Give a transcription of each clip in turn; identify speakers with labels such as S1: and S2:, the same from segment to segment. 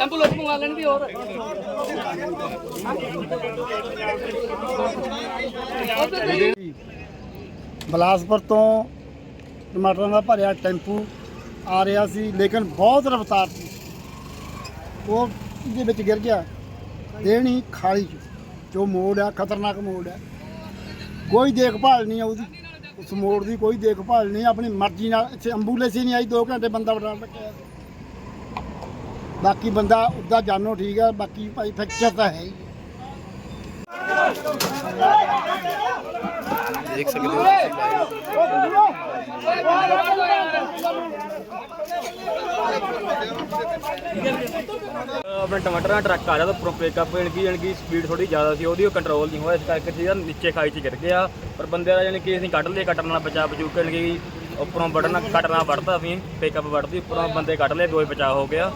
S1: Ambulance ਮੰਗਾ ਲੈਣ ਦੀ ਹੋਰ।
S2: ਬਲਾਸਪੁਰ ਤੋਂ ਟਮਾਟਰਾਂ ਦਾ ਭਰਿਆ ਟੈਂਪੂ ਆ ਰਿਹਾ ਸੀ, ਲੇਕਿਨ ਬਹੁਤ ਰਫ਼ਤਾਰ ਸੀ। ਉਹ ਇਹਦੇ ਵਿੱਚ ਗਿਰ ਗਿਆ। ਦੇਣੀ ਖਾਲੀ ਚ ਜੋ ਮੋੜ ਆ, ਖਤਰਨਾਕ ਮੋੜ ਆ। ਕੋਈ ਦੇਖਭਾਲ ਨਹੀਂ ਆ ਉਹਦੀ। ਉਸ ਮੋੜ ਦੀ ਕੋਈ ਦੇਖਭਾਲ ਨਹੀਂ। ਆਪਣੀ ਮਰਜ਼ੀ ਨਾਲ ਇੱਥੇ ਐਂਬੂਲੈਂਸ ਹੀ ਨਹੀਂ ਆਈ। 2 ਘੰਟੇ ਬੰਦਾ ਬੜਾ ਰੱਖਿਆ। ਬਾਕੀ ਬੰਦਾ ਉੱਦਾਂ ਜਾਨੋ ਠੀਕ ਆ ਬਾਕੀ ਭਾਈ ਫ੍ਰੈਕਚਰ ਤਾਂ ਹੈ ਹੀ।
S3: ਦੇਖ ਸਕਦੇ ਹੋ
S4: ਆਪਣੇ ਟਮਾਟਰਾਂ ਦਾ ਟਰੱਕ ਆ ਰਿਹਾ ਤਾਂ ਉੱਪਰੋਂ ਪਿਕਅਪ ਜਾਣੀ ਕਿ ਜਾਣੀ ਕਿ ਸਪੀਡ ਥੋੜੀ ਜ਼ਿਆਦਾ ਸੀ ਉਹਦੀ ਕੰਟਰੋਲ ਨਹੀਂ ਹੋਇਆ ਇਸ ਕਰਕੇ ਜਿਹੜਾ ਨੀਚੇ ਖਾਈ 'ਚ ਗਿਰ ਗਿਆ। ਪਰ ਬੰਦੇ ਦਾ ਜਾਣੀ ਕਿ ਅਸੀਂ ਕੱਢ ਲਏ ਕੱਟਣ ਨਾਲ ਬਚਾ ਬਚੂ ਕੇ ਜਾਣੀ ਕਿ ਉੱਪਰੋਂ ਵੜਨਾ ਕੱਟਣਾ ਵੜਦਾ ਅਸੀਂ ਪਿਕਅਪ ਵੜਦੀ ਉੱਪਰੋਂ ਬੰਦੇ ਕੱਢ ਲਏ ਦੋਏ ਬਚਾ ਹੋ ਗਿਆ।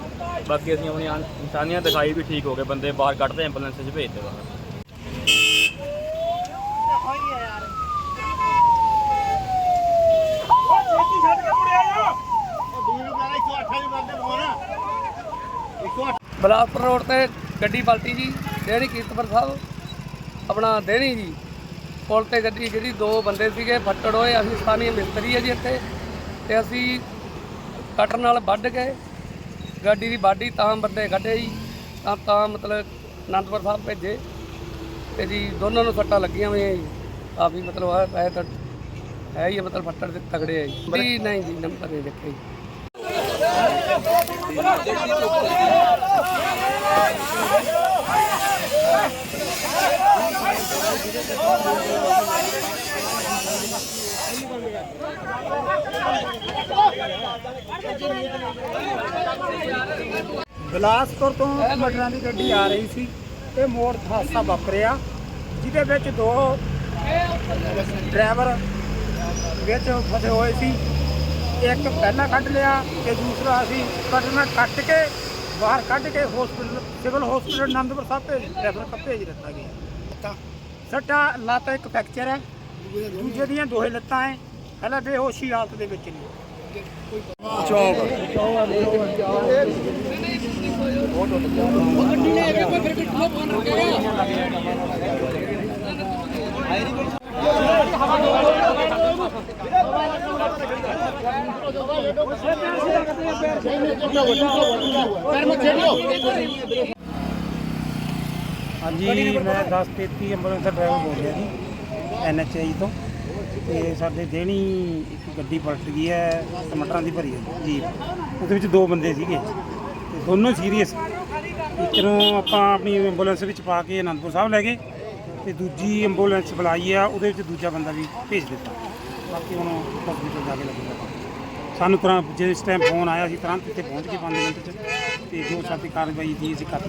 S4: ਬਾਕੀ ਅਸੀਂ ਆਪਣੀ ਇਨਸਾਨੀਅਤ ਦਿਖਾਈ ਵੀ ਠੀਕ ਹੋ ਗਏ, ਬੰਦੇ ਬਾਹਰ ਕੱਢਦੇ ਐਂਬੂਲੈਂਸ 'ਚ ਭੇਜਦੇ ਬਾਹਰ।
S1: ਬਲਾਸਪੁਰ ਰੋਡ ਤੇ ਗੱਡੀ ਪਲਟੀ ਜੀ, ਦੇਣੀ ਕੀਰਤਪੁਰ ਸਾਹਿਬ। ਆਪਣਾ ਦੇਣੀ ਜੀ। ਪੁਲ ਤੇ ਗੱਡੀ ਜਿਹੜੀ ਦੋ ਬੰਦੇ ਸੀਗੇ, ਫੱਟੜ ਹੋਏ, ਅਸੀਂ ਸਥਾਨੀ ਮਿਸਤਰੀ ਹੈ ਜੀ ਇੱਥੇ। ਤੇ ਅਸੀਂ ਕਟਰ ਨਾਲ ਵੱਢ ਕੇ ਗੱਡੀ ਦੀ ਬਾਡੀ ਤਾਂ ਬੰਦੇ ਕੱਢੇ ਜੀ ਤਾਂ ਤਾਂ ਮਤਲਬ ਅਨੰਦਪੁਰ ਸਾਹਿਬ ਭੇਜੇ ਤੇ ਜੀ ਦੋਨਾਂ ਨੂੰ ਸੱਟਾਂ ਲੱਗੀਆਂ ਹੋਈਆਂ ਜੀ। ਕਾਫੀ ਮਤਲਬ ਹੈ ਹੈ ਤਾਂ ਹੈ ਹੀ ਆ, ਮਤਲਬ ਫੱਟੜ ਦੇ ਤਗੜੇ ਆ ਜੀ। ਵੀ ਨਹੀਂ ਜੀ ਨੰਬਰ ਨਹੀਂ ਦੇਖੇ ਜੀ।
S2: ਬਿਲਾਸਪੁਰ ਤੋਂ ਮਟਰਾਂ ਦੀ ਗੱਡੀ ਆ ਰਹੀ ਸੀ ਇਹ ਮੋੜ ਹਾਦਸਾ ਵਾਪਰਿਆ, ਜਿਹਦੇ ਵਿੱਚ ਦੋ ਡਰਾਈਵਰ ਵਿੱਚ ਫਸੇ ਹੋਏ ਸੀ। ਇੱਕ ਪਹਿਲਾਂ ਕੱਢ ਲਿਆ ਤੇ ਦੂਸਰਾ ਅਸੀਂ ਕੱਢਣਾ ਕੱਟ ਕੇ ਬਾਹਰ ਕੱਢ ਕੇ hospital civil hospital Anandpur Sahib ਭੇਜ ਰੈਫਰ ਭੇਜ ਦਿੱਤਾ ਗਿਆ। ਸੱਟਾ, ਲੱਤ ਇੱਕ ਫ੍ਰੈਕਚਰ ਹੈ, ਦੂਜੇ ਦੀਆਂ ਦੋਹੇ ਲੱਤਾਂ ਹੈ, ਪਹਿਲਾਂ ਬੇਹੋਸ਼ੀ ਹਾਲਤ ਦੇ ਵਿੱਚ ਨੇ।
S5: ਹਾਂਜੀ ਮੈਂ 1033 ਐਂਬੂਲੈਂਸ ਦਾ ਡਰਾਈਵਰ ਬੋਲ ਰਿਹਾ ਜੀ ਐਨਐਚਆਈ ਤੋਂ। ਤੇ ਸਾਡੇ ਦੇਣੀ ਇੱਕ ਗੱਡੀ ਪਲਟ ਗਈ ਹੈ ਟਮਾਟਰਾਂ ਦੀ ਭਰੀ ਹੈ ਜੀ। ਉਹਦੇ ਵਿੱਚ ਦੋ ਬੰਦੇ ਸੀਗੇ। ਤੇ ਦੋਨੋਂ ਸੀਰੀਅਸ। ਇੱਕ ਨੂੰ ਆਪਾਂ ਆਪਣੀ ਐਂਬੂਲੈਂਸ ਵਿੱਚ ਪਾ ਕੇ ਅਨੰਦਪੁਰ ਸਾਹਿਬ ਲੈ ਗਏ ਤੇ ਦੂਜੀ ਐਂਬੂਲੈਂਸ ਬੁਲਾਈ ਆ ਉਹਦੇ ਵਿੱਚ ਦੂਜਾ ਬੰਦਾ ਵੀ ਭੇਜ ਦਿੱਤਾ। ਬਾਕੀ ਹੁਣ ਹਸਪੀਟਲ ਜਾ ਕੇ ਲੱਗੂਗਾ। ਸਾਨੂੰ ਤੁਰੰਤ ਜਿਸ ਟਾਈਮ ਫੋਨ ਆਇਆ ਸੀ ਤੁਰੰਤ ਇੱਥੇ ਪਹੁੰਚ ਗਏ 5 ਮਿੰਟ 'ਚ ਤੇ ਜੋ ਸਾਡੀ ਕਾਰਵਾਈ ਦੀ ਅਸੀਂ ਕਰ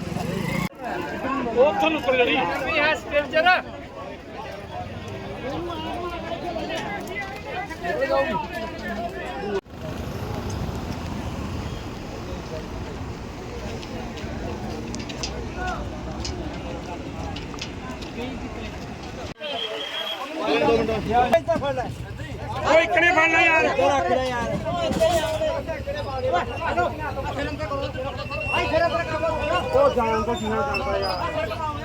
S5: ਉਹ ਇੱਕ ਨੇ ਫੜਨਾ ਯਾਰ। ਰੱਖਦਾ ਯਾਰ ਭਾਈ ਫਿਰ ਆਪਣਾ ਕੰਮ ਕਰੋ
S2: ਉਹ ਜਾਣ ਤੋਂ ਜਿਹਾ ਕਰਦਾ ਯਾਰ।